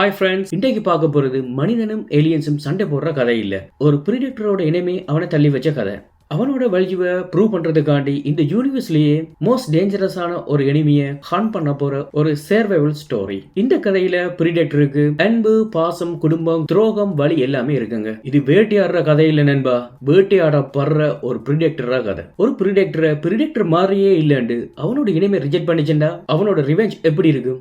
Hi friends இன்றைக்கு பார்க்க போகிறது மனிதனும் ஏலியன்ஸும் சண்டை போடுற கதை இல்லை. ஒரு ப்ரிடிக்டரோட இனமே அவனை தள்ளி வச்ச கதை. அவனோட வழியை ப்ரூவ் பண்றதுக்காண்டி இந்த யூனிவர்ஸ்லயே மோஸ்ட் டேஞ்சரஸான ஒரு எனிமியை ஹான் பண்ண போற ஒரு சேர்வைவல் ஸ்டோரி இந்த கதையில பிரிடெக்டருக்கு அன்பு பாசம் குடும்பம் துரோகம் வழி எல்லாமே இருக்குங்க. இது வேட்டையாடுற கதை இல்ல நண்பா. வேட்டையாடப்படுற ஒரு பிரிடெக்டரா கதை. ஒரு பிரிடெக்டரை பிரிடெக்டர் மாதிரியே இல்லைண்டு அவனோட இனிமே ரிஜெக்ட் பண்ணிச்சுண்டா? அவனோட ரிவெஞ்ச் எப்படி இருக்கும்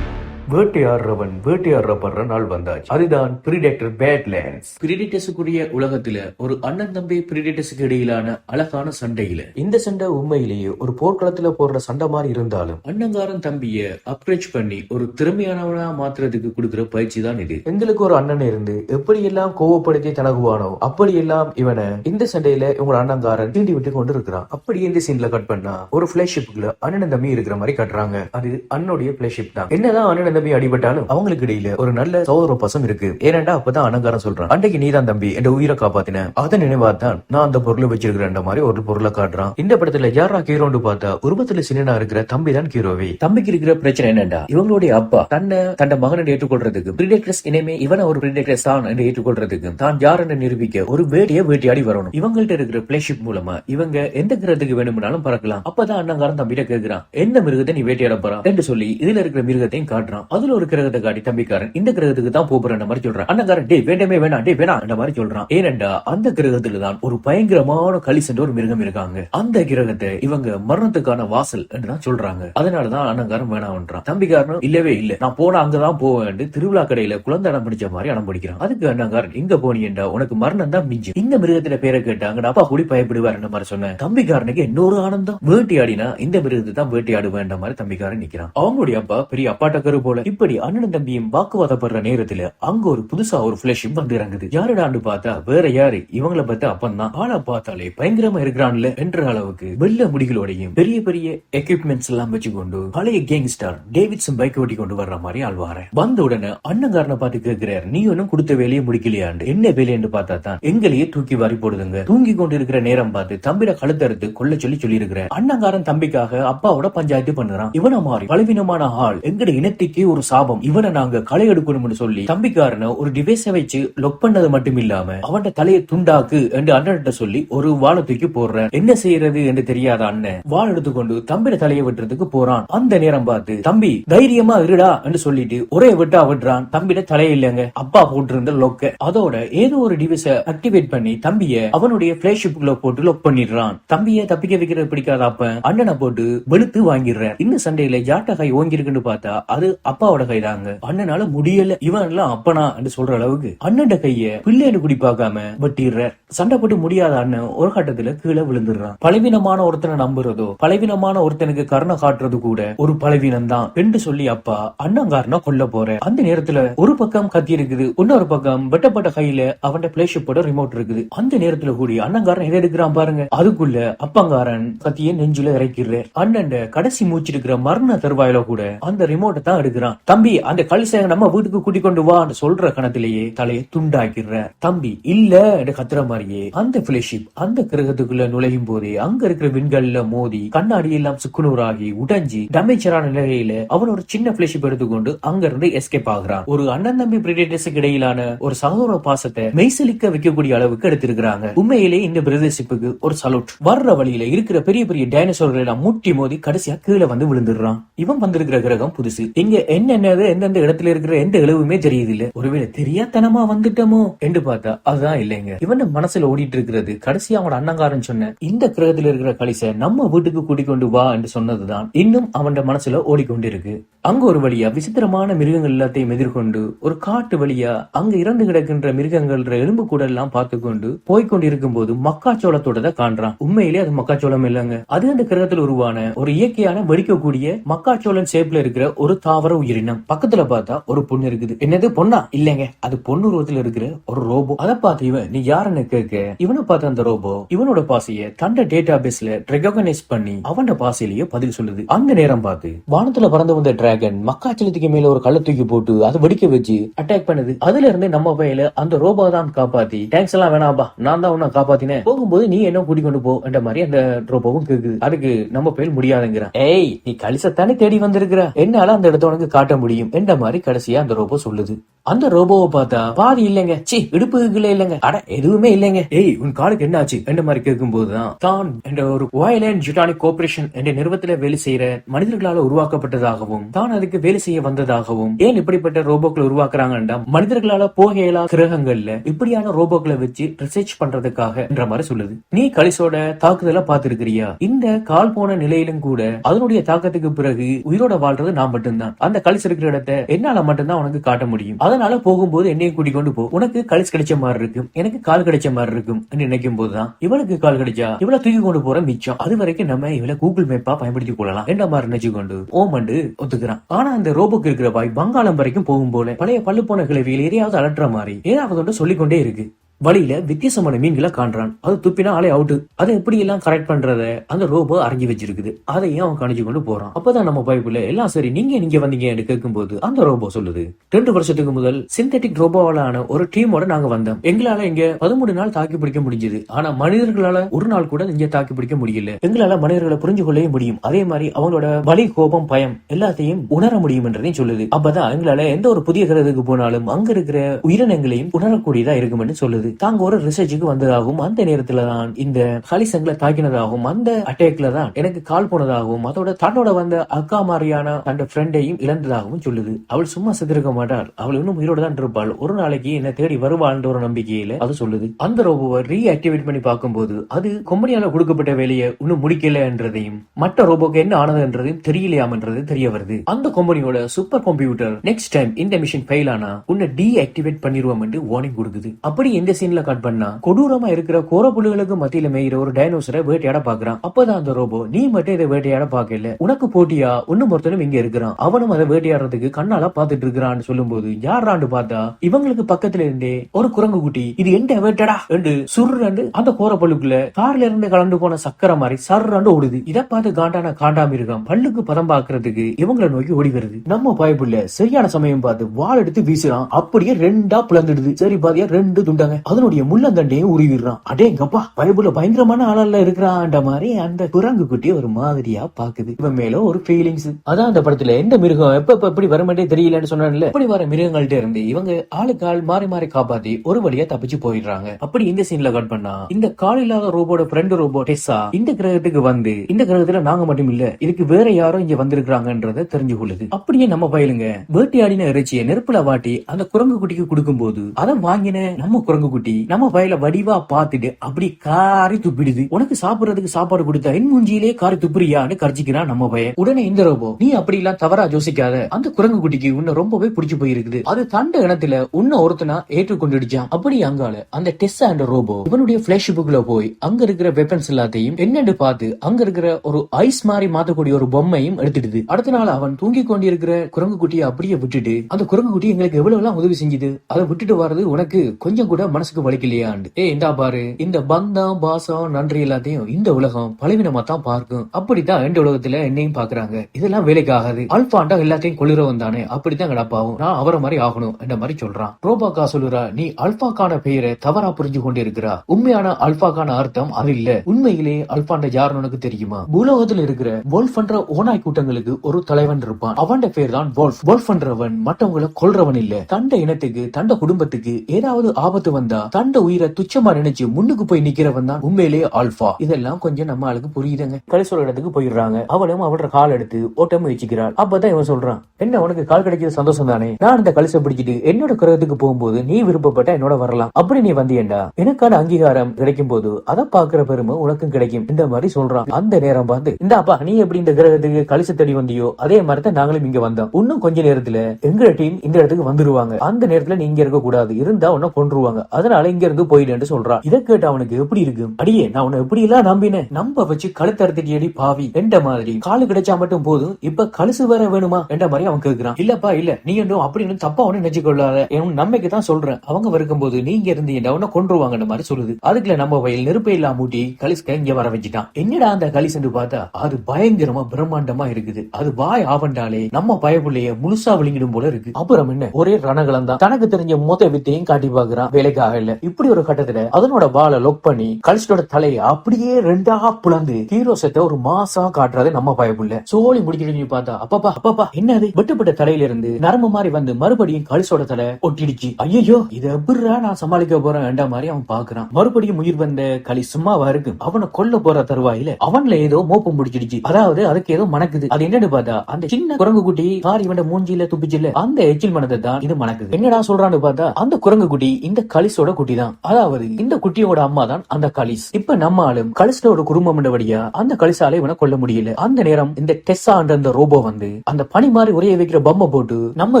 வேட்டையாடுறவன் வேட்டையாடுறப்படுற நாள் வந்தாச்சு. அதுதான் பிரிடெக்டர் பேட்லேண்ட்ஸ் பிரிடிட்டஸுக்குரிய உலகத்துல ஒரு அண்ணன் தம்பி பிரிடிட்டஸுக்கு இடையிலான அழகான சண்டையில. இந்த சண்டை உண்மையிலேயே ஒரு போர்க்களத்துல போடுற சண்டை மாதிரி இருந்தாலும் அண்ணங்காரன் தம்பிய அப்ரோச் பண்ணி ஒரு திறமையானவனா மாத்துறதுக்கு கொடுக்கிற பயிற்சி தான் இது. எங்களுக்கு ஒரு அண்ணன் இருந்து எப்படி எல்லாம் கோவப்படுத்தி தனகுவானோ அப்படி எல்லாம் இவனை இந்த சண்டையில இவங்க அண்ணங்காரன் தீண்டி விட்டு கொண்டு இருக்கிறான் அப்படி இந்த சீன்ல கட் பண்ணா ஒரு பிளேஷிப்ல அண்ணன் தம்பி இருக்கிற மாதிரி கட்டுறாங்க. அது அண்ணனுடைய பிளேஷிப் தான். என்னதான் அண்ணன் தம்பி அடிபட்டாலும் அவங்களுக்கு இடையில ஒரு நல்ல சௌர பசம் இருக்கு. ஏனண்டா அப்பதான் அனங்காரம் சொல்றான். அன்றைக்கு நீதான் தம்பி என் உயிரை காப்பாத்தின. அதை நினைவா தான் நான் அந்த பொருளை வச்சிருக்கிறேன் மாதிரி ஒரு பொருளை காட்டுறான். இந்த படத்துல யாரா ஹீரோன்னு பார்த்தா உருவத்துல சின்னனா இருக்கிற தம்பி தான் ஹீரோவே. தம்பிக்கு இருக்கிற பிரச்சனை என்னடா இவங்களுடைய அப்பா தன்னை தன் மகனை ஏற்றுக்கொள்றதுக்கு பிரிடெக்டர்ஸ் இனிமே இவனை ஒரு பிரிடெக்டர்ஸ் தான் என்று ஏற்றுக்கொள்றதுக்கு தான் யார் என்று நிரூபிக்க ஒரு வேட்டையை வேட்டையாடி வரணும். இவங்கள்ட்ட இருக்கிற பிளேஷிப் மூலமா இவங்க எந்த கிரகத்துக்கு வேணும்னாலும் பறக்கலாம். அப்பதான் அண்ணங்காரன் தம்பிட்ட கேக்குறான் என்ன மிருகத்தை நீ வேட்டையாட போறான்? என்று சொல்லி இதுல இருக்கிற மிருகத்தையும் காட்டுறான். அதுல ஒரு கிரகத்தை காட்டி தம்பிக்காரன். இந்த கிரகத்துக்கு தான் போறேன் மாதிரி சொல்றான். அண்ணங்காரன் டே வேண்டமே வேணாம் டே வேணாம் அந்த மாதிரி சொல்றான். ஏனண்டா அந்த கிரகத்துல தான் ஒரு பயங்கரமான களி சென்ற ஒரு மிருகம் இருக்காங்க. அந்த கிரகத்தை இவங்க மரணத்துக்கான வாசல் என்று தான் சொல்றாங்க. அதனாலதான் அண்ணங்காரன் வேணாம்ன்றான். தம்பிக்காரனும் இல்லவே இல்ல நான் போனா அங்கதான் போவேன் திருவிழா கடையில குழந்தை அடம் பிடிச்ச மாதிரி அடம் பிடிக்கிறான். அதுக்கு அண்ணங்காரன் இங்க போனீங்கடா உனக்கு மரணம் தான் மிஞ்சும். இந்த மிருகத்துல பேரை கேட்டாங்க அப்பா கூடி பயப்படுவார் மாதிரி சொன்னேன். தம்பிக்காரனுக்கு இன்னொரு ஆனந்தம். வேட்டையாடினா இந்த மிருகத்தை தான் வேட்டையாடுவேன் மாதிரி தம்பிக்காரன் நிக்கிறான். அவங்களுடைய அப்பா பெரிய அப்பாட்ட கரு போல. இப்படி அண்ணனும் தம்பியும் வாக்குவாதப்படுற நேரத்துல அங்க ஒரு புதுசா ஒரு பிளஷும் வந்து இறங்குது. யாருடான்னு பார்த்தா வேற யாரு? இவங்கள பார்த்தா அப்பன் தான் ஆளை பார்த்தாலே பயங்கரமா இருக்கிறான்ல என்ற அளவுக்கு வெள்ள முடிகளோடையும் பெரிய பெரிய எக்யூப்மெண்ட்ஸ் எல்லாம் வச்சுக்கொண்டு பழைய கேங்ஸ்டார் டேவிட்ஸும் பைக் ஓட்டி கொண்டு வர்ற மாதிரி ஆள் வந்த உடனே அண்ணங்காரனை பார்த்து கேட்கிறார் நீ ஒன்னும் கொடுத்த வேலையை முடிக்கலையாண்டு? என்ன வேலைன்னு பார்த்தா தான் எங்களையே தூக்கி வாரி போடுதுங்க. தூங்கி கொண்டு இருக்கிற நேரம் பார்த்து தம்பிட கழுத்தறுத்து கொல்ல சொல்லி சொல்லி இருக்கிற அண்ணங்காரன் தம்பிக்காக அப்பாவோட பஞ்சாயத்து பண்ணுறான். இவன மாதிரி பலவீனமான ஆள் எங்கட இனத்துக்கே ஒரு சாபம். இவனை நாங்க களை எடுக்கணும்னு சொல்லி தம்பிக்காரனை ஒரு டிவைஸ வச்சு லொக் பண்ணது மட்டும் இல்லாம அவன் தலையை துண்டாக்கு என்று அண்ணன்கிட்ட சொல்லி ஒரு வாழை தூக்கி போடுறேன். என்ன செய்யறது என்று தெரியாத அண்ணன் வாழ் எடுத்துக்கொண்டு தம்பிட தலையை வெட்டுறதுக்கு போறான். அந்த நேரம் பார்த்து தம்பி தைரியமா இருடா என்று சொல்லிட்டு ஒரே வெட்டா விடுறான் தம்பிட தலையை இல்லைங்க. அப்பா போட்டிருந்த லொக்க அதோட ஏதோ ஒரு டிவைஸ ஆக்டிவேட் பண்ணி தம்பிய அவனுடைய பிளேஷிப்புக்குள்ள போட்டு லொக் பண்ணிடுறான். தம்பிய தப்பிக்க வைக்கிறது பிடிக்காத அப்ப? அண்ணனை போட்டு வெளுத்து வாங்கிடுறேன். இந்த சண்டையில ஜாட்டகாய் ஓங்கிருக்குன்னு பார்த்தா அது அப்பாவோட கைதாங்க. அண்ணனால முடியல. இவன் எல்லாம் அப்பனா என்று சொல்ற அளவுக்கு அண்ணன் கைய பிள்ளைன்னு குடி பார்க்காம வெட்டிடுற சண்டை போட்டு முடியாத அண்ணன் ஒரு கட்டத்துல கீழே விழுந்துடுறான். பலவீனமான ஒருத்தனை நம்புறதோ பலவீனமான ஒருத்தனுக்கு கருணை காட்டுறது கூட ஒரு பலவீனம் தான் என்று சொல்லி அப்பா அண்ணங்காரனா கொல்ல போற அந்த நேரத்துல ஒரு பக்கம் கத்தி இருக்குது இன்னொரு பக்கம் வெட்டப்பட்ட கையில அவன் பிளேஷிப்போட ரிமோட் இருக்குது. அந்த நேரத்துல கூடி அண்ணங்காரன் எதை எடுக்கிறான் பாருங்க. அதுக்குள்ள அப்பங்காரன் கத்தியே நெஞ்சுல இறக்கிறார் அண்ணன் கடைசி மூச்சு இருக்கிற மரண தருவாயில கூட அந்த ரிமோட்டை தான் எடுக்கிறான். தம்பி அந்த கலிசை நம்ம வீட்டுக்கு கூட்டி கொண்டு வா சொல்ற கணத்திலேயே தலையை துண்டாக்கிடுற தம்பி இல்ல கத்துற மாதிரியே அந்த பிளேஷிப் அந்த கிரகத்துக்குள்ள நுழையும் போதே அங்க இருக்கிற விண்கள்ல மோதி கண்ணாடி எல்லாம் சுக்குநூறாகி உடைஞ்சி டேமேஜரான நிலையில அவன் ஒரு சின்ன பிளேஷிப் எடுத்துக்கொண்டு அங்க இருந்து எஸ்கேப் ஆகுறான். ஒரு அண்ணன் தம்பி பிரிடேட்டர்ஸுக்கு இடையிலான ஒரு சகோதர பாசத்தை மெய்சலிக்க வைக்கக்கூடிய அளவுக்கு எடுத்திருக்கிறாங்க. உண்மையிலே இந்த பிரதேசிப்புக்கு ஒரு சலூட் வர்ற வழியில இருக்கிற பெரிய பெரிய டைனோசர்கள் எல்லாம் முட்டி மோதி கடைசியா கீழே வந்து விழுந்துடுறான். இவன் வந்திருக்கிற கிரகம் புதுசு. இங்க என்னென்னது எந்தெந்த இடத்துல இருக்கிற எந்த இழவுமே தெரியுது இல்ல ஒருவேளை தெரியாதனமா வந்துட்டோமோ? என்று பார்த்தா அதுதான் இல்லைங்க. இவன் மனசுல ஓடிட்டு இருக்கிறது கடைசி அவனோட அண்ணங்காரன் சொன்ன இந்த கிரகத்துல இருக்கிற கலிச நம்ம வீட்டுக்கு கூட்டிக்கொண்டு வா என்று சொன்னதுதான் இன்னும் அவன் மனசுல ஓடிக்கொண்டிருக்கு. அங்க ஒரு வழியா விசித்திரமான மிருகங்கள் எல்லாத்தையும் எதிர்கொண்டு ஒரு காட்டு வழியா அங்க இறந்து கிடக்கின்ற மிருகங்கள் எலும்பு கூட எல்லாம் பார்த்து கொண்டு போய்கொண்டிருக்கும் போது மக்காச்சோளத்தோட தான் காண்றான். உண்மையிலே அது மக்காச்சோளம் இல்லைங்க. அது அந்த கிரகத்தில் உருவான ஒரு இயற்கையான வெடிக்கக்கூடிய மக்காச்சோளம் ஷேப்ல இருக்கிற ஒரு தாவர உயிரினம். பக்கத்துல பார்த்தா ஒரு பொண்ணு இருக்குது. என்னது பொண்ணா? இல்லைங்க. அது பொண்ணு உருவத்துல இருக்கிற ஒரு ரோபோ. அதை பார்த்து இவன் நீ யாருன்னு கேட்க? இவனை பார்த்த அந்த ரோபோ இவனோட பாசைய தண்ட டேட்டா பேஸ்ல ரெகனைஸ் பண்ணி அவனோட பாசையிலேயே பதில் சொல்லுது. அந்த நேரம் பார்த்து வானத்துல பறந்து வந்த டிராகன் மக்காச்சலத்துக்கு மேல ஒரு கள்ள தூக்கி போட்டு அதை வெடிக்க வச்சு அட்டாக் பண்ணுது. அதுல இருந்து நம்ம பையில அந்த ரோபோ தான் காப்பாத்தி. தேங்க்ஸ் எல்லாம் வேணாம்பா நான் தான் உன்னை காப்பாத்தினேன். போகும்போது நீ என்ன கூடி கொண்டு போ? என்ற மாதிரி அந்த ரோபோவும் கேக்குது. அதுக்கு நம்ம பயில் முடியாதுங்கிறான். ஏய் நீ கலிசத்தானே தேடி வந்திருக்கிற? என்னால அந்த இடத்த உனக்கு காட்ட முடியும் என்ற மாதிரி கடைசியா அந்த ரோபோ சொல்லுது. அந்த ரோபோவை பார்த்தா பாதி இல்லைங்க. சி இடுப்புகளே இல்லைங்க. அட எதுவுமே இல்லைங்க. ஏய் உன் காலுக்கு என்ன ஆச்சு என்ற மாதிரி கேட்கும் போதுதான் தான் என்ற ஒரு வயலண்ட் ஜிட்டானிக் கோஆபரேஷன் என்ற நிறுவனத்துல வேலை செய்யற மனிதர்களால உருவாக்கப்பட்டதாகவும் தான் அதுக்கு வேலை செய்ய வந்ததாகவும் ஏன் இப்படிப்பட்ட ரோபோக்களை உருவாக்குறாங்கன்னா மனிதர்களால போக கிரகங்கள்ல இப்படியான ரோபோக்களை வச்சு ரிசர்ச் பண்றதுக்காக என்ற மாதிரி சொல்லுது. நீ கலிசோட தாக்குதலை பாத்துருக்கிறியா இந்த கால் போன நிலையிலும் கூட அதனுடைய தாக்கத்துக்கு பிறகு உயிரோட வாழ்றது நான் மட்டும்தான். அந்த கழிச்சு இருக்கிற இடத்த என்னால மட்டும்தான் உனக்கு காட்ட முடியும். அதனால போகும்போது என்னையும் கூட்டி கொண்டு போ. உனக்கு கழிச்சு கிடைச்ச மாதிரி இருக்கும். எனக்கு கால் கிடைச்ச மாதிரி இருக்கும் நினைக்கும் போதுதான் இவளுக்கு கால் கிடைச்சா இவளை தூக்கி கொண்டு போற மிச்சம். அது வரைக்கும் நம்ம இவளை கூகுள் மேப்பா பயன்படுத்திக் கொள்ளலாம். என்ன மாதிரி நினைச்சு கொண்டு ஓமண்டு ஒத்துக்கிறான். ஆனா அந்த ரோபோக்கு இருக்கிற பாய் வங்காளம் வரைக்கும் போகும் போல பழைய பல்லு போன கிளவியில் எதையாவது அலட்டுற மாதிரி ஏதாவது சொல்லிக்கொண்டே இருக்கு. வழியில வித்தியாசமான மீன்களை காண்றான். அது துப்பினா ஆளே அவுட்டு அதை எப்படி எல்லாம் கரெக்ட் பண்றத அந்த ரோபோ அரைஞ்சி வச்சிருக்குது. அதையும் அவன் கணிச்சு கொண்டு போறான். அப்பதான் நம்ம பைப்புல எல்லாம் சரி நீங்க நீங்க வந்தீங்கன்னு கேட்கும்போது அந்த ரோபோ சொல்லுது. ரெண்டு வருஷத்துக்கு முதல் சிந்தட்டிக் ரோபோவாலான ஒரு டீமோட நாங்க வந்தோம். எங்களால இங்க பதிமூணு நாள் தாக்கி பிடிக்க முடிஞ்சது. ஆனா மனிதர்களால ஒரு நாள் கூட இங்க தாக்கி பிடிக்க முடியல. எங்களால மனிதர்களை புரிஞ்சு கொள்ளவே முடியும். அதே மாதிரி அவங்களோட வலி கோபம் பயம் எல்லாத்தையும் உணர முடியும் என்றதையும் சொல்லுது. அப்பதான் எங்களால எந்த ஒரு புதிய கிரகத்துக்கு போனாலும் அங்க இருக்கிற உயிரினங்களையும் உணரக்கூடியதா இருக்கும்னு சொல்லுது. தாங்க ஒரு ரிசர்ச்சுக்கு வந்ததாகவும் அந்த நேரத்துல தான் இந்த ஹலிசங்களை தாக்கினதாகவும் அந்த அட்டேக்ல தான் எனக்கு கால் போனதாகவும் அதோட தன்னோட வந்த அக்கா மாதிரியான தன்னோட ஃப்ரெண்டையும் இழந்ததாகவும் சொல்லுது. அவள் சும்மா செத்திருக்க மாட்டாள். அவள் இன்னும் உயிரோட தான் இருப்பாள். ஒரு நாளைக்கு என்ன தேடி வருவாள்ன்ற ஒரு நம்பிக்கையில அது சொல்லுது. அந்த ரோபோவை ரீஆக்டிவேட் பண்ணி பார்க்கும்போது அது கொம்பனியால கொடுக்கப்பட்ட வேலையை இன்னும் முடிக்கலன்றதையும் மற்ற ரோபோக்கு என்ன ஆனதுன்றதையும் தெரியலையாமன்றது தெரிய வருது. அந்த கம்பெனியோட சூப்பர் கம்ப்யூட்டர் நெக்ஸ்ட் டைம் இந்த மிஷின் ஃபெயில் ஆனா உன்னை டீஆக்டிவேட் பண்ணிடுவோம் என்று வார்னிங் கொடுக்குது. அப்படி எந்த சீன்ல கட் பண்ணா கொடூரமா இருக்கிற கோர புலிகளுக்கு மத்தியில மேயிற ஒரு டைனோசரை வேட்டையாட பாக்குறான் அப்பதான் அந்த ரோபோ நீ மட்டும் இதை வேட்டையாட பாக்கல உனக்கு போட்டியா? ஒன்னும் ஒருத்தனும் இங்க இருக்கிறான். அவனும் அதை வேட்டையாடுறதுக்கு கண்ணால பாத்துட்டு இருக்கிறான்னு சொல்லும்போது யாராண்டு பார்த்தா இவங்களுக்கு பக்கத்துல இருந்தே ஒரு குரங்கு குட்டி இது எந்த வேட்டடா என்று சுருண்டு அந்த கோர கோரப்பல்லுக்குள்ள கார்ல இருந்து கலந்து போன சக்கரை மாதிரி சர்றாண்டு ஓடுது. இத பார்த்து காண்டான காண்டாமிருகம் பல்லுக்கு பதம் பாக்குறதுக்கு இவங்களை நோக்கி ஓடி வருது. நம்ம பயப்புள்ள சரியான சமயம் பார்த்து வாள் எடுத்து வீசுறான். அப்படியே ரெண்டா பிளந்துடுது சரி பாதியா ரெண்டு துண்டாங்க. அதனுடைய முள்ளந்தண்டையும் உருவிடுறான். அடேங்கப்பா பயப்புல பயங்கரமான ஆளல்ல இருக்கிறான்ற மாதிரி அந்த குரங்கு குட்டி ஒரு மாதிரியா பாக்குது இவன் மேல ஒரு ஃபீலிங்ஸ் அதான் அந்த படத்துல எந்த மிருகம் எப்ப எப்ப எப்படி வரமாட்டே தெரியலன்னு சொன்னான்ல? இப்படி வர மிருகங்கள்ட்ட இருந்து இவங்க ஆளுக்கு ஆள் மாறி மாறி காப்பாத்தி ஒரு வழியா தப்பிச்சு போயிடுறாங்க. அப்படி இந்த சீன்ல கட் பண்ணா இந்த கால் இல்லாத ரோபோட ஃப்ரெண்ட் ரோபோ டெஸ்ஸா இந்த கிரகத்துக்கு வந்து இந்த கிரகத்துல நாங்க மட்டும் இல்ல இதுக்கு வேற யாரும் இங்க வந்திருக்காங்கன்றத தெரிஞ்சு கொள்ளுது. அப்படியே நம்ம பயலுங்க வேட்டையாடின இறைச்சியை நெருப்புல வாட்டி அந்த குரங்கு குட்டிக்கு கொடுக்கும் போது அதை வாங்கின நம்ம குரங்கு குட்டி நம்ம வயல வடிவா பார்த்துட்டு அப்படி காரி துப்பிடுது. உனக்கு சாப்பிடுறதுக்கு சாப்பாடு கொடுத்தா என் மூஞ்சியிலே காரி துப்புறியான்னு கர்ஜிக்கிறான் நம்ம பையன். உடனே இந்த ரோபோ நீ அப்படி எல்லாம் தவறா யோசிக்காத. அந்த குரங்கு குட்டிக்கு உன்ன ரொம்பவே பிடிச்சு போயிருக்குது. அது தண்ட இனத்துல உன்ன ஒருத்தனா ஏற்றுக்கொண்டுடுச்சான். அப்படி அங்கால அந்த டெஸ்ஸா அண்ட் ரோபோ இவனுடைய பிளாஷ்புக்ல போய் அங்க இருக்கிற வெப்பன்ஸ் எல்லாத்தையும் என்னன்னு பார்த்து அங்க இருக்கிற ஒரு ஐஸ் மாதிரி மாத்தக்கூடிய ஒரு பொம்மையும் எடுத்துடுது. அடுத்த நாள் அவன் தூங்கி கொண்டிருக்கிற குரங்கு குட்டியை அப்படியே விட்டுட்டு அந்த குரங்கு குட்டி எங்களுக்கு எவ்வளவு எல்லாம் உதவி செஞ்சது? அதை விட்டுட்டு வர்றது உனக்கு கொஞ்சம் கூட மனசு மனசுக்கு வலிக்கலையாண்டு ஏ இந்தா பாரு. இந்த பந்தம் பாசம் நன்றி எல்லாத்தையும் இந்த உலகம் பலவீனமா தான் பார்க்கும். அப்படித்தான் எந்த உலகத்துல என்னையும் பாக்குறாங்க இதெல்லாம் வேலைக்கு ஆகாது அல்பாண்டா எல்லாத்தையும் கொள்ளுறவன் தானே. அப்படித்தான் கிடப்பாவும். நான் அவரை மாதிரி ஆகணும் என்ற மாதிரி சொல்றான். ரோபாக்கா சொல்லுறா நீ அல்பாக்கான பெயரை தவறா புரிஞ்சு கொண்டு இருக்கிறா உண்மையான அல்பாக்கான அர்த்தம் அது இல்ல. உண்மையிலே அல்பாண்ட யாருன்னு உனக்கு தெரியுமா? உலகத்துல இருக்கிற வோல்ஃப்ன்ற ஓனாய் கூட்டங்களுக்கு ஒரு தலைவன் இருப்பான். அவன் பேர் தான் வோல்ஃப். வோல்ஃப் என்றவன் மற்றவங்களை கொல்றவன் இல்ல. தண்ட இனத்துக்கு தண்ட குடும்பத்துக்கு ஏதாவது ஆபத்து வந்தா தண்ட உயிரை துச்சமா நினைச்சு முன்னுக்கு போய் நிக்கிறவன் தான் உண்மையிலே ஆல்பா இதெல்லாம் கொஞ்சம் நம்ம ஆளுக்கு புரியுதுங்க. கலிசோட இடத்துக்கு போயிடுறாங்க. அவளும் அவளோட கால் எடுத்து ஓட்ட முயற்சிக்கிறாள். அப்பதான் இவன் சொல்றான் என்ன உனக்கு கால் கிடைக்கிறது சந்தோஷம் தானே? நான் இந்த கலிசை பிடிச்சிட்டு என்னோட கிரகத்துக்கு போகும்போது நீ விருப்பப்பட்ட என்னோட வரலாம். அப்படி நீ வந்தியண்டா? எனக்கான அங்கீகாரம் கிடைக்கும் போது அதை பாக்குற பெருமை உனக்கும் கிடைக்கும். இந்த மாதிரி சொல்றான். அந்த நேரம் பார்த்து இந்த அப்பா நீ எப்படி இந்த கிரகத்துக்கு கலிசை தேடி வந்தியோ? அதே மாதிரி தான் நாங்களும் இங்க வந்தோம். இன்னும் கொஞ்ச நேரத்துல எங்க டீம் இந்த இடத்துக்கு வந்துருவாங்க. அந்த நேரத்துல நீ இங்க இருக்க கூடாது இருந்தா உன்ன கொண்டுருவாங்க அதனால இங்க இருந்து போயிடுன்னு சொல்றான். இதை கேட்டு அவனுக்கு எப்படி இருக்கு? அடியே நான் உன்னை எப்படி எல்லாம் நம்பினேன்? நம்ப வச்சு கழுத்தறுத்துட்டு அடி பாவி. என்ற மாதிரி. காலு கிடைச்சா மட்டும் போதும். இப்ப கழுசு வேற வேணுமா? என்ற மாதிரி அவன் கேக்குறான். இல்லப்பா இல்ல. நீ என்றும் அப்படின்னு தப்பா ஒண்ணு நினைச்சு கொள்ளாத என் நம்பிக்கை தான் சொல்றேன். அவங்க வரும்போது நீங்க இருந்து என்ன உன்னை கொன்றுவாங்கன்ற மாதிரி சொல்லுது. அதுக்குள்ள நம்ம வயல் நெருப்பை எல்லாம் மூட்டி கலிஸ்க இங்க வர வச்சுட்டான். என்னடா அந்த கலிஸ் பார்த்தா அது பயங்கரமா பிரம்மாண்டமா இருக்குது. அது வாய் ஆவண்டாலே நம்ம பயப்புள்ளைய முழுசா விழுங்கிடும் போல இருக்கு. அப்புறம் என்ன? ஒரே ரணகலம் தான் தனக்கு தெரிஞ்ச மொத்த வித்தையும் காட்டி பாக்குறான் வேலைக்கா ஆகல. இப்படி ஒரு கட்டத்துல அதனோட வாழை லொக் பண்ணி கலிஸ்டோட தலையை அப்படியே ரெண்டா புலந்து ஹீரோ செத்த ஒரு மாசா காட்டுறது நம்ம பயப்புள்ள சோழி முடிக்கிட்டு பார்த்தா அப்பப்பா அப்பப்பா என்னது? வெட்டுப்பட்ட தலையில இருந்து நரம்பு மாதிரி வந்து மறுபடியும் கலிசோட தலை ஒட்டிடுச்சு. ஐயோ இத எப்படிரா நான் சமாளிக்க போறேன்? என்ற மாதிரி அவன் பாக்குறான். மறுபடியும் உயிர் வந்த களி சும்மாவா இருக்கு அவனை கொல்ல போற தருவாயில அவன்ல ஏதோ மோப்பம் முடிச்சிடுச்சு அதாவது அதுக்கு ஏதோ மணக்குது. அது என்னன்னு பார்த்தா அந்த சின்ன குரங்கு குட்டி கார் இவன் மூஞ்சில துப்பிச்சுல அந்த எச்சில் மனதை தான் இது மணக்குது. என்னடா சொல்றான்னு பார்த்தா அந்த குரங்கு குட்டி இந்த கலிஸோட குட்டி தான் அதாவது இந்த குட்டியோட அம்மா தான் அந்த கலிஸ். இப்ப நம்ம ஆளும் ஒரு குடும்பம் வழியா அந்த கலிசால இவனை கொல்ல முடியல. அந்த நேரம் இந்த டெஸ்ஸான்ற அந்த ரோபோ வந்து அந்த பனி மாதிரி உரைய வைக்கிற பொம்மை போட்டு நம்ம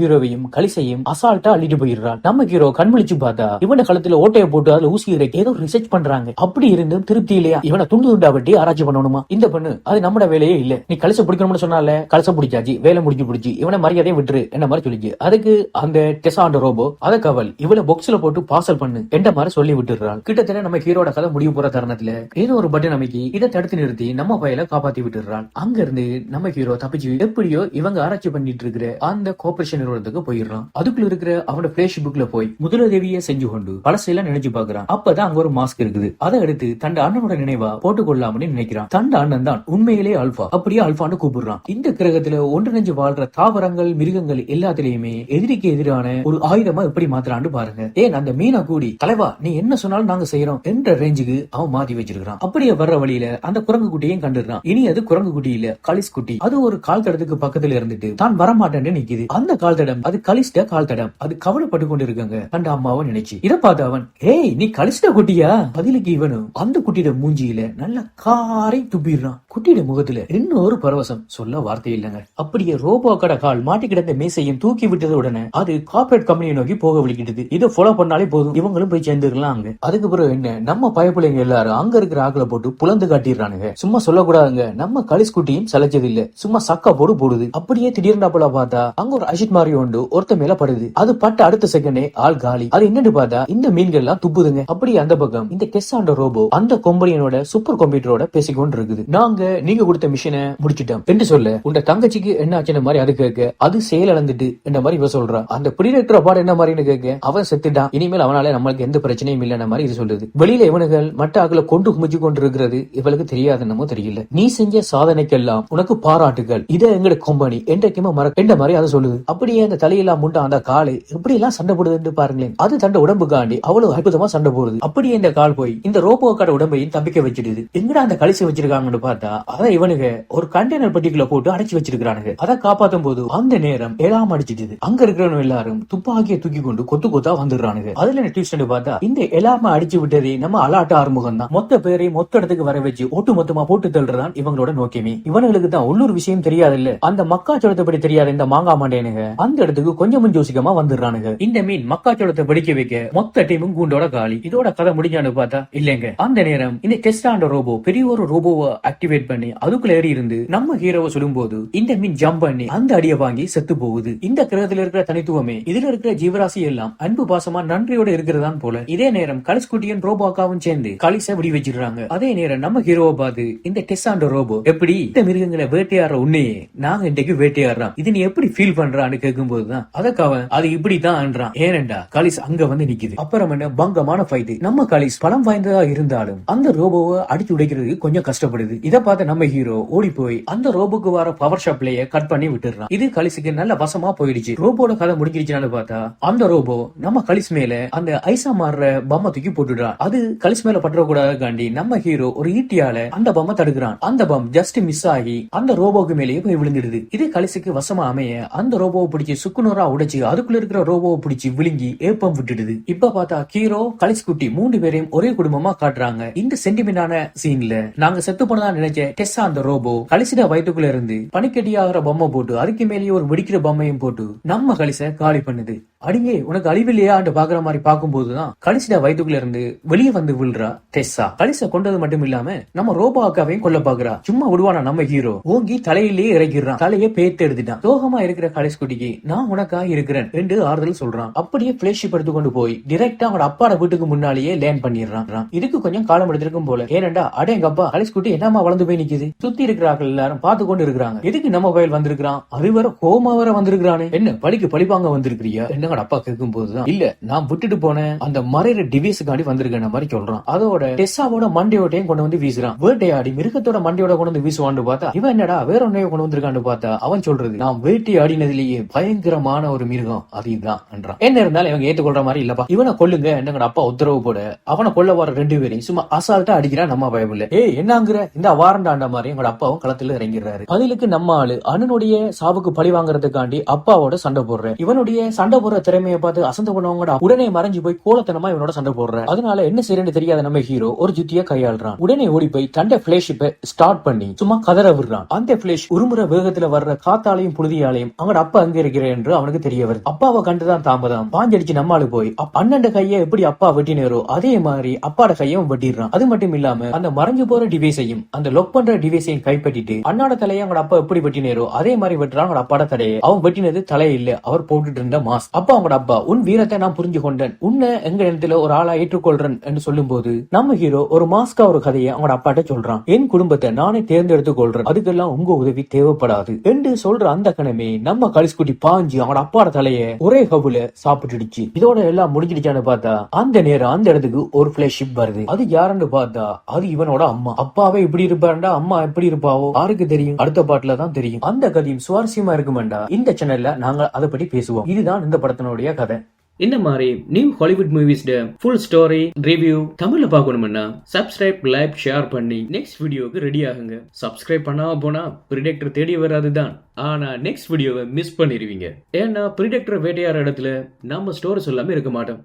ஹீரோவையும் கலிசையும் அசால்ட்டா அள்ளிட்டு போயிடுறான் நம்ம ஹீரோ கண்மொழிச்சு பார்த்தா இவன கழுத்துல ஓட்டைய போட்டு அதுல ஊசி இறக்கி ஏதோ ரிசர்ச் பண்றாங்க. அப்படி இருந்தும் திருப்தி இல்லையா இவனை துண்டு துண்டா வெட்டி ஆராய்ச்சி பண்ணணுமா? இந்த பொண்ணு அது நம்மட வேலையே இல்ல. நீ கலச பிடிக்கணும்னு சொன்னால கலச பிடிச்சாச்சு வேலை முடிஞ்சு பிடிச்சி இவனை மரியாதையை விட்டுரு என்ன மாதிரி சொல்லிச்சு. அதுக்கு அந்த டெசாண்ட ரோபோ அத கவல் இவளை பாக்ஸ்ல போட்டு பார்சல் பண்ணு. என்ற மாதிரி சொல்லி விட்டுறாள் கிட்டத்தட்ட நம்ம ஹீரோட கதை முடிவு போற தருணத்துல ஏதோ ஒரு பட்டன் அமைக்கி இதை தடுத்து நிறுத்தி நம்ம பையல காப்பாத்தி விட்டுறாள் அங்க இருந்து நம்ம ஹீரோ தப்பிச்சு எப்படியோ இவங்க ஆராய்ச்சி பண்ணிட்டு இருக்கிற அந்த கோபரேஷன் நிறுவனத்துக்கு போயிடுறான். அதுக்குள்ள இருக்கிற அவனோட பிளேஷ் புக்ல போய் முதலுதவியை செஞ்சு கொண்டு பழசையெல்லாம் நினைச்சு பாக்குறான் அப்பதான் அங்க ஒரு மாஸ்க் இருக்குது. அதை எடுத்து தண்ட அண்ணனோட நினைவா போட்டுக் கொள்ளாமனு நினைக்கிறான். தண்ட அண்ணன் தான் உண்மையிலே அல்பா அப்படியே அல்பான்னு கூப்பிடுறான். இந்த கிரகத்துல ஒன்றிணைஞ்சு வாழ்ற தாவரங்கள் மிருகங்கள் எல்லாத்திலயுமே எதிரிக்கு எதிரான ஒரு ஆயுதமா எப்படி மாத்துறான்னு பாருங்க. ஏன் அந்த மீனா கூடி தலைவா நீ என்ன சொன்னாலும் நாங்க செய்யறோம் என்ற ரேஞ்சுக்கு அவன் மாத்தி வச்சிருக்கான் அப்படியே வர்ற வழியில அந்த குரங்கு குட்டியும் கண்டுறான் இனி அது குரங்கு குட்டி இல்ல கலிஸ் குட்டி. அது ஒரு கால் தடத்துக்கு பக்கத்துல இருந்துட்டு தான் வரமாட்டேன்னு நிக்குது. அந்த கால் தடம் அது கலிஸ்ட கால் தடம் அது கவலைப்பட்டு கொண்டு இருக்காங்க அந்த அம்மாவை நினைச்சு. இத பார்த்து அவன் ஏய் நீ கலிஸ்ட குட்டியா? பதிலுக்கு இவனும் அந்த குட்டியோட மூஞ்சியில நல்ல காரை துப்பிடுறான். குட்டியோட முகத்துல இன்னொரு பரவசம் சொல்ல வார்த்தை இல்லைங்க. அப்படியே ரோபோ கடை கால் மாட்டி கிடந்த மேசையும் தூக்கி விட்டது உடனே அது கார்பரேட் கம்பெனியை நோக்கி போக விழிக்கிட்டது இதை ஃபாலோ பண்ணாலே போதும். இவங்களும் போய் சேர்ந்துக்கலாம் அங்க. அதுக்கு பிறகு என்ன? நம்ம பயப்பிள்ளைங்க எல்லாரும் அங்க இருக்கிற ஆக்களை போட்டு புலந்து காட்டிடுறானுங்க. சும்மா சொல்லக்கூடாதுங்க. நம்ம கலிஸ்குட்டியும் சலைச்சது இல்ல சும்மா சக்கா போடு போடுது. அப்படியே திடீர்னு போல பார்த்தா அங்க ஒரு அஜித் மாதிரி ஒன்று ஒருத்த மேல படுது. அது பட்ட அடுத்த செகண்டே ஆள் காலி. அது என்னன்னு பார்த்தா இந்த மீன்கள் எல்லாம் துப்புதுங்க. அப்படியே அந்த பக்கம் இந்த கெஸ்ஸாண்ட ரோபோ அந்த கொம்பனியனோட சூப்பர் கம்ப்யூட்டரோட பேசிக்கொண்டு இருக்குது நாங்க நீங்க கொடுத்த மிஷினை முடிச்சிட்டோம். என்று சொல்ல உங்க தங்கச்சிக்கு என்ன ஆச்சுன்ற மாதிரி அது கேட்க அது செயல் இழந்துட்டு என்ன மாதிரி இவ சொல்றா? அந்த பிரிடெக்டர் பாடு என்ன மாதிரின்னு கேட்க அவன் செத்துட்டான். இனிமேல் அவனால நம்மளுக்கு எந்த பிரச்சனையும் இல்லைன்ற மாதிரி இது சொல்லுது. வெளியில இவனுகள் மற்ற ஆக்களை கொண்டு குமிச்சு கொண்டு இருக்கிறது இவளுக்கு தெரியாதுன்னமோ தெரியல. நீ செஞ்ச சாதனைக்கெல்லாம் உனக்கு பாராட்டுகள். இதை எங்கட கொம்பனி என்றைக்குமே மற என்ற மாதிரி அதை சொல்லுது. அப்படியே அந்த தலையெல்லாம் முண்டா அந்த காலை எப்படி எல்லாம் சண்டை போடுதுன்னு பாருங்களேன். அது தண்ட உடம்பு காண்டி அவ்வளவு அற்புதமா சண்டை போடுது. அப்படியே இந்த கால் போய் இந்த ரோபோ கடை உடம்பையும் தம்பிக்க வச்சிடுது. எங்கடா அந்த கழிச்சு வச்சிருக்காங்கன்னு பார்த்தா அதை இவனுங்க ஒரு கண்டெய்னர் பெட்டிக்குள்ள போட்டு அடைச்சு வச்சிருக்கானுங்க அதை காப்பாத்தும் போது அந்த நேரம் எல்லாம் அடிச்சிடுது. அங்க இருக்கிறவங்க எல்லாரும் துப்பாக்கியை தூக்கி கொண்டு கொத்து கொத்தா வந்துடுறானுங்க. அதுல என்ன பார்த்தா இந்த எல்லாமே அடிச்சு விட்டதே நம்ம அலாட்ட ஆறுமுகம் தான் மொத்த பேரை மொத்த இடத்துக்கு வர வச்சு ஒட்டு மொத்தமா போட்டு தள்ளுறதான் இவங்களோட நோக்கமே. இவனுங்களுக்கு தான் உள்ளூர் விஷயம் தெரியாது இல்ல அந்த மக்காச்சோளத்தை படி தெரியாத இந்த மாங்கா மாண்டேனுங்க அந்த இடத்துக்கு கொஞ்சம் ஜோசிக்கமா வந்துடுறானுங்க. இந்த மீன் மக்காச்சோளத்தை படிக்க வைக்க மொத்த டீமும் கூண்டோட காலி. இதோட கதை முடிஞ்சான்னு பார்த்தா இல்லங்க. அந்த நேரம் இந்த டெஸ்டாண்ட ரோபோ பெரிய ஒரு ரோபோவை ஆக்டிவேட் பண்ணி அதுக்குள்ள ஏறி இருந்து நம்ம ஹீரோவை சொல்லும்போது இந்த மீன் ஜம்ப் பண்ணி அந்த அடியை வாங்கி செத்து போகுது. இந்த கிரகத்துல இருக்கிற தனித்துவமே இதுல இருக்கிற ஜீவராசி எல்லாம் அன்பு பாசமா நன்றியோட இருக்கிறதான் போல. இதே நேரம் கலிஸ்குட்டியன் ரோபோ அக்காவும் சேர்ந்து கலிச விடி வச்சிடுறாங்க அதே நேரம் நம்ம ஹீரோவை பார்த்து இந்த டெஸ்ஸாண்ட ரோபோ எப்படி இந்த மிருகங்களை வேட்டையாடுற உன்னையே நாங்க இன்றைக்கு வேட்டையாடுறோம். இது நீ எப்படி ஃபீல் பண்றான்னு கேட்கும் போதுதான் அதற்கு அவன் அது இப்படிதான் ஏனண்டா கலிஸ் அங்க வந்து நிக்குது. அப்புறம் என்ன பங்கமான ஃபைட் நம்ம கலிஸ் பலம் வாய்ந்ததா இருந்தாலும் அந்த ரோபோவை அடிச்சு உடைக்கிறதுக்கு கொஞ்சம் கஷ்டப்படுது. இதை பார்த்த நம்ம ஹீரோ ஓடி போய் அந்த ரோபோக்கு வர பவர் ஷாப்லயே கட் பண்ணி விட்டுறான் இது கலிசுக்கு நல்ல வசமா போயிடுச்சு. ரோபோட கதை முடிஞ்சிருச்சுனாலும் பார்த்தா அந்த ரோபோ நம்ம கலிஸ் மேல அந்த ஐசா மாறுற பம்மை தூக்கி போட்டுடுறான். அது கழிச்சு மேல பற்றக்கூடாதுக்காண்டி நம்ம ஹீரோ ஒரு ஈட்டியால அந்த பம்மை தடுக்கிறான். அந்த பம் ஜஸ்ட் மிஸ் ஆகி அந்த ரோபோக்கு மேலேயே போய் விழுந்துடுது. இது கழிச்சுக்கு வசமா அமைய அந்த ரோபோவை பிடிச்சி சுக்குநூறா உடைச்சு அதுக்குள்ள இருக்கிற ரோபோவை பிடிச்சி விழுங்கி ஏப்பம் விட்டுடுது. இப்ப பார்த்தா ஹீரோ கழிச்சு குட்டி மூணு பேரையும் ஒரே குடும்பமா காட்டுறாங்க. இந்த சென்டிமெண்டான சீன்ல நாங்க செத்து போனதா நினைச்ச டெஸ்ஸா அந்த ரோபோ கழிச்சிட வயிற்றுக்குள்ள இருந்து பனிக்கட்டியாகிற பொம்மை போட்டு அதுக்கு மேலேயே ஒரு வெடிக்கிற பொம்மையும் போட்டு நம்ம கழிச காலி பண்ணுது. அடியே உனக்கு அழிவில்லையான்னு பாக்குற மாதிரி பார்க்கும்போதுதான் கலிசிடா வயிற்றுக்குள்ள இருந்து வெளியே வந்து விழுறா டெஸ்ஸா கலிச கொண்டது மட்டும் இல்லாம நம்ம ரோபோ அக்காவையும் கொல்ல பாக்குறா சும்மா விடுவானா நம்ம ஹீரோ ஓங்கி தலையிலேயே இறக்கிடுறான் தலையை பேத்து எடுத்துட்டான். சோகமா இருக்கிற கலிஸ் குட்டிக்கு நான் உனக்கா இருக்கிறேன் என்று ஆறுதல் சொல்றான். அப்படியே பிளேஷிப் எடுத்து கொண்டு போய் டிரெக்டா அவனோட அப்பாட வீட்டுக்கு முன்னாலேயே லேண்ட் பண்ணிடுறான். இதுக்கு கொஞ்சம் காலம் எடுத்திருக்கும் போல. ஏனண்டா அடே எங்க அப்பா கலிஸ் குட்டி என்னமா வளர்ந்து போய் நிக்குது? சுத்தி இருக்கிறார்கள் எல்லாரும் பார்த்து கொண்டு இருக்கிறாங்க. எதுக்கு நம்ம வயல் வந்திருக்கிறான்? அது வர கோமா வர வந்திருக்கிறானே. என்ன படிக்கு படிப்பாங்க வந்திருக்கிறியா? என்ன அவங்க அப்பா கேட்கும் போதுதான் இல்ல நான் விட்டுட்டு போனேன். அந்த மறையிற டிவைஸுக்காண்டி வந்திருக்கேன் மாதிரி சொல்றான். அதோட டெஸ்ஸாவோட மண்டையோட்டையும் கொண்டு வந்து வீசுறான். வேட்டையாடி மிருகத்தோட மண்டையோட கொண்டு வந்து வீசுவான்னு பார்த்தா இவன் என்னடா வேற ஒன்னையோ கொண்டு வந்திருக்கான்னு பார்த்தா அவன் சொல்றது நான் வேட்டி ஆடினதுலயே பயங்கரமான ஒரு மிருகம். அது இதுதான் என்றான். என்ன இருந்தாலும் இவங்க ஏற்றுக்கொள்ற மாதிரி இல்லப்பா. இவனை கொல்லுங்க என்னங்க அப்பா உத்தரவு போட அவனை கொல்ல வர ரெண்டு பேரையும் சும்மா அசால்ட்டா அடிக்கிறான் நம்ம பயமில்ல ஏய் என்னங்கிற? இந்த வாரண்டாண்ட மாதிரி எங்களோட அப்பாவும் களத்துல இறங்கிடுறாரு. பதிலுக்கு நம்ம ஆளு அண்ணனுடைய சாவுக்கு பழி வாங்குறதுக்காண்டி அப்பாவோட சண்டை போடுறேன் இவனுடைய சண்டை போடுற இவனோட திறமையை பார்த்து அசந்து பண்ணவங்க உடனே மறைஞ்சு போய் கோலத்தனமா இவனோட சண்டை போடுற அதனால என்ன செய்யறேன்னு தெரியாத நம்ம ஹீரோ ஒரு ஜுத்திய கையாளுறான். உடனே ஓடி போய் தண்டை பிளேஷிப்பை ஸ்டார்ட் பண்ணி சும்மா கதற விடுறான். அந்த பிளேஷ் உருமுற வேகத்துல வர்ற காத்தாலையும் புழுதியாலையும் அவனோட அப்பா அங்க இருக்கிறேன் என்று அவனுக்கு தெரிய வருது. அப்பாவை கண்டுதான் தாமதம். பாஞ்சடிச்சு நம்மாளு போய் அண்ணன் கையை எப்படி அப்பா வெட்டினாரோ அதே மாதிரி அப்பாட கையும் வெட்டிடுறான். அது மட்டும் இல்லாம அந்த மறைஞ்சு போற டிவைஸையும் அந்த லொக் பண்ற டிவைஸையும் கைப்பற்றிட்டு அண்ணாட தலையை அவங்க அப்பா எப்படி வெட்டினாரோ அதே மாதிரி வெட்டுறான் அவங்க அப்பாட தலையை. அவன் வெட்டினது தலையை இல்ல அவர் போட்டுட்டு இருந்த மாஸ்க் அப்ப அவங்களோட அப்பா உன் வீரத்தை நான் புரிஞ்சு கொண்டேன் உன்னை எங்க இடத்துல ஒரு ஆளா ஏற்றுக்கொள்றேன் என்று சொல்லும் போது நம்ம ஹீரோ ஒரு மாஸ்கா ஒரு கதையை அவங்களோட அப்பாட்ட சொல்றான். என் குடும்பத்தை நானே தேர்ந்தெடுத்து கொள்றேன். அதுக்கெல்லாம் உங்க உதவி தேவைப்படாது என்று சொல்ற அந்த கணமே நம்ம கலிஸ்குட்டி பாஞ்சு அவனோட அப்பாட தலைய ஒரே கவுல சாப்பிட்டுடுச்சு. இதோட எல்லாம் முடிஞ்சிடுச்சான்னு பார்த்தா அந்த நேரம் அந்த இடத்துக்கு ஒரு பிளேஷிப் வருது. அது யாருன்னு பார்த்தா அது இவனோட அம்மா. அப்பாவே இப்படி இருப்பாருண்டா அம்மா எப்படி இருப்பாவோ யாருக்கு தெரியும்? அடுத்த பாட்டுல தான் தெரியும். அந்த கதையும் சுவாரஸ்யமா இருக்குமெண்டா இந்த சேனல்ல நாங்க அதை பத்தி பேசுவோம். இதுதான் இந்த படத்தை படத்தினுடைய கதை. இந்த மாதிரி? நியூ ஹாலிவுட் மூவிஸ்ட ஃபுல் ஸ்டோரி ரிவ்யூ தமிழ்ல பார்க்கணும்னா சப்ஸ்கிரைப் லைக் ஷேர் பண்ணி நெக்ஸ்ட் வீடியோக்கு ரெடி ஆகுங்க. சப்ஸ்கிரைப் பண்ணாம போனா ப்ரிடெக்டர் தேடி வராது தான் ஆனா நெக்ஸ்ட் வீடியோவை மிஸ் பண்ணிடுவீங்க ஏன்னா ப்ரிடெக்டர் வேட்டையாடுற இடத்துல நம்ம ஸ்டோரி சொல்லாம இருக்க மாட்டோம்.